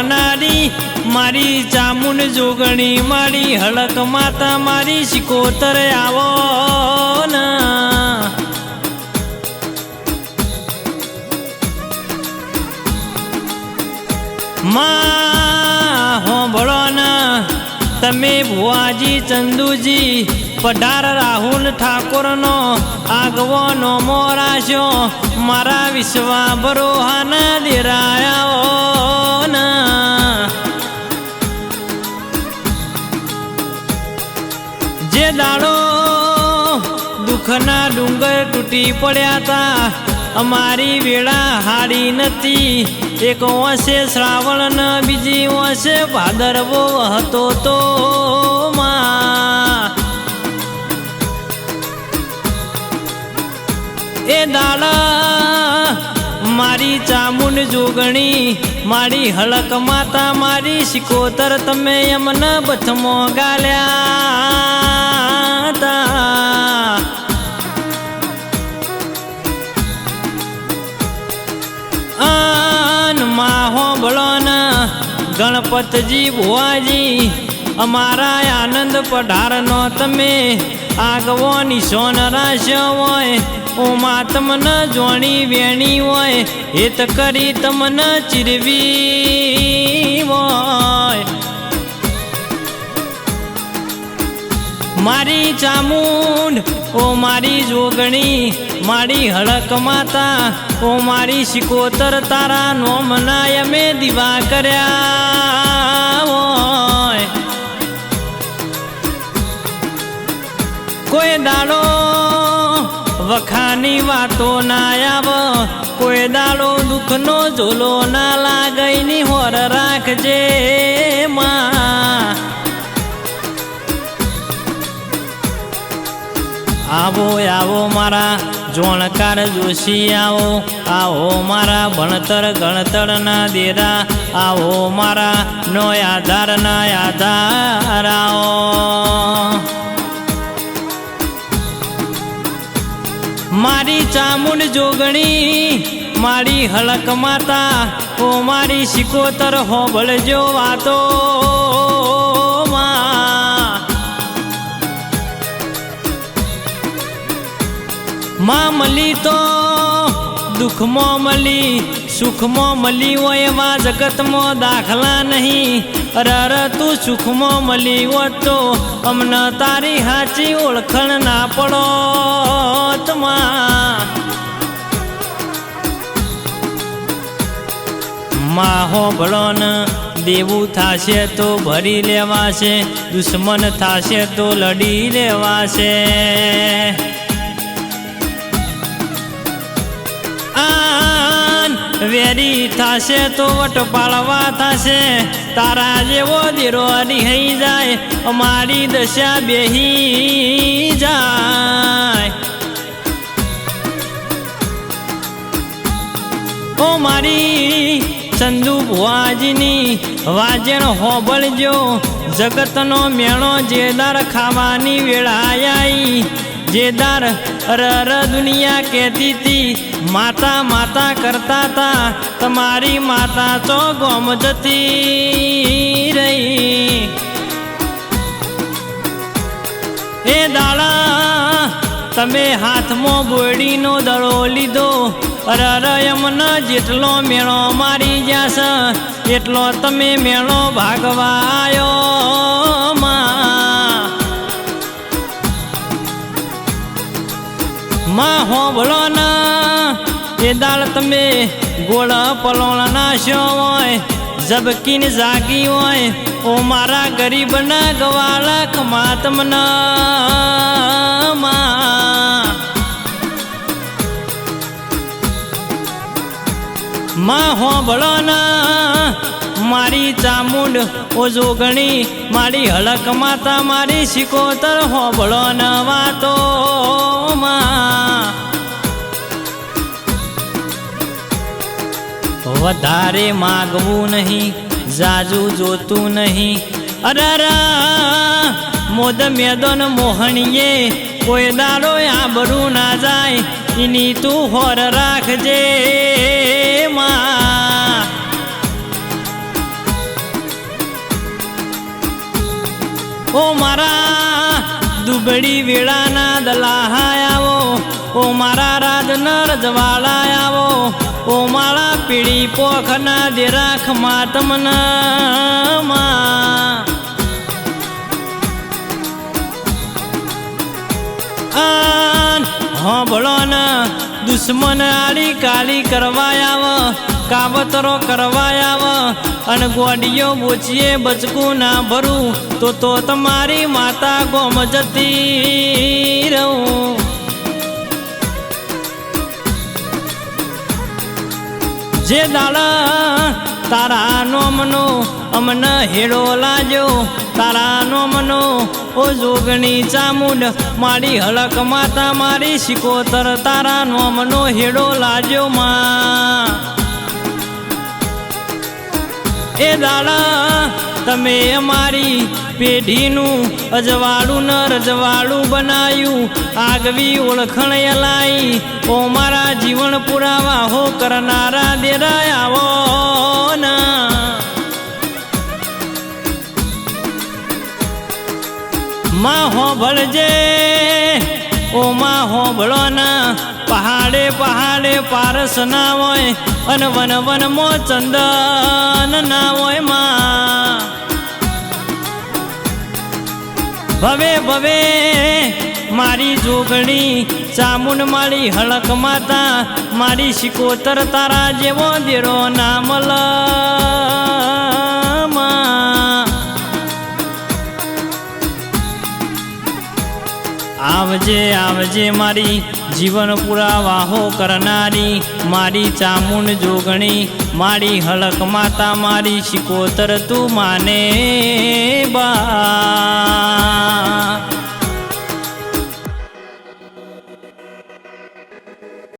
કરનારી મારી ચામુંડ જોગણી મારી હળક માતા મારી શિકોતર આવો ના. માં તમે ભુવાજી, ચંદુજી પઢાર રાહુલ ઠાકોરનો આગવો નો મોરાશો, મારા વિશ્વા બરોહાના દેરાયા જે દાડો દુઃખના ડુંગર તૂટી પડ્યા હતા અમારી વેળા હારી નથી. એક વસે શ્રાવણ ને, બીજી વસે ભાદરવો હતો તો એ દાડા, મારી ચામુંડ જોગણી, મારી હળક માતા, મારી શિકોતર તમે એમને બથમો ગાલ્યા તા. બળોન ગણપતજી ભુવાજી, અમારા આનંદ પઢારનો તમે. આગવો નિશોન રાશ્યો હોય ઓમાં તમને જોણી વેણી હોય, હેત કરી તમને ચીરવી હોય. મારી ચામુંડ, ઓ મારી જોગણી મારી હળક માતા, ઓ મારી શિકોતર તારા નોમના અમે દીવા કર્યા કોઈ દાડો વખાની વાતો ના આવ, કોઈ દાડો દુઃખનો ઝોલો ના લાગઈની હોર રાખજે માં. આવો આવો મારા જોણકાર જોશી આવો આવો મારા ભણતર ગણતર ના દેરા. આવો મારા નો આધાર ના આધાર આવો મારી ચામુંડ જોગણી, મારી હળક માતા, ઓ મારી શિકોતર હોબળજો વાતો. માં મળી તો દુઃખમાં મળી સુખમાં મળી હોય એવા જગતમાં દાખલા નહીં. રર તું સુખમાં મળી હોત તો અમને તારી હાચી ઓળખણ ના પડો માહો ભળોન, દેવું થાશે તો ભરી લેવાશે, દુશ્મન થાશે તો લડી લેવાશે. વેરી થાશે તો વટ પાળવા થશે. તારા જેવો દીરો હઈ જાય, અમારી દશા બેહી જાય. ઓ મારી ચંદુ ભુવાજીની વાજણ હોબળજો, જગતનો મેળો જેદાર ખાવાની વેળા આવી જેદાર રર દુનિયા કહેતી હતી માતા માતા કરતા તા, તમારી માતા તો ગોમ જતી રહી. એ દાડા, તમે હાથમાં બોડીનો દડો લીધો અરર એમને જેટલો મેળો મારી જશે એટલો તમે મેળો ભાગવા આવ્યો માં હોબળો ના એ દાળ તમે ગોળ પલોણ નાશ્યો હોય, ઝબકીને જાગી હોય, ઓ મારા ગરીબના ગવાળા ખમા તમને માં હોબળો ના મારી ચામુંડ ઓજો ગણી મારી હળક માતા, મારી શિકોતર હોબળો ન વાતો વધારે માગવું નહીં, જાજુ જોતું નહીં. અરરા મોદ મેદન મોહણીએ કોઈ દાડો આબરું ના જાય એની તું હોર રાખજે માં. ઓ મારા દુબળી વેળાના દલાહા આવો ઓ મારા રાજન રજવાળા આવો ઓ મારા પીળી પોખના દેરાખ માતમના માં આન હોંભળો ને દુશ્મન આડી કાલી કરવા આવ કાવતરો કરવા આવ અને ગોડીઓ બોચીએ બચકું ના ભરું, તો તો તમારી માતા ગોમ જતી રહું. જે દાડા તારા નોમનો અમને હેડો લાજો, તારા નોમનો ઓ જોગણી ચામુંડ, મારી હળક માતા મારી શિકોતર તારા નોમનો હેડો લાજો માં. એ દાડા. તમે અમારી પેઢીનું અજવાળું ન રજવાળું બનાયું. આગવી ઓળખણ અલાઈ ઓ મારા જીવન પુરાવા, હો કરનારા દેરાય ના. માં હો ભળજે ઓ માં હો ભળો ના. પહાડે પહાડે પારસ ના હોય અને વન વન મો ચંદન ના હોયમાં. ભવે ભવે, મારી જોગણી ચામુંડ મારી હળક માતા, મારી શિકોતર તારા જેવો દેરો નામલ આવજે આવજે મારી જીવન પુરાવાહો કરનારી મારી ચામુંડ જોગણી મારી હળક માતા મારી શિકોતર તું માને બા.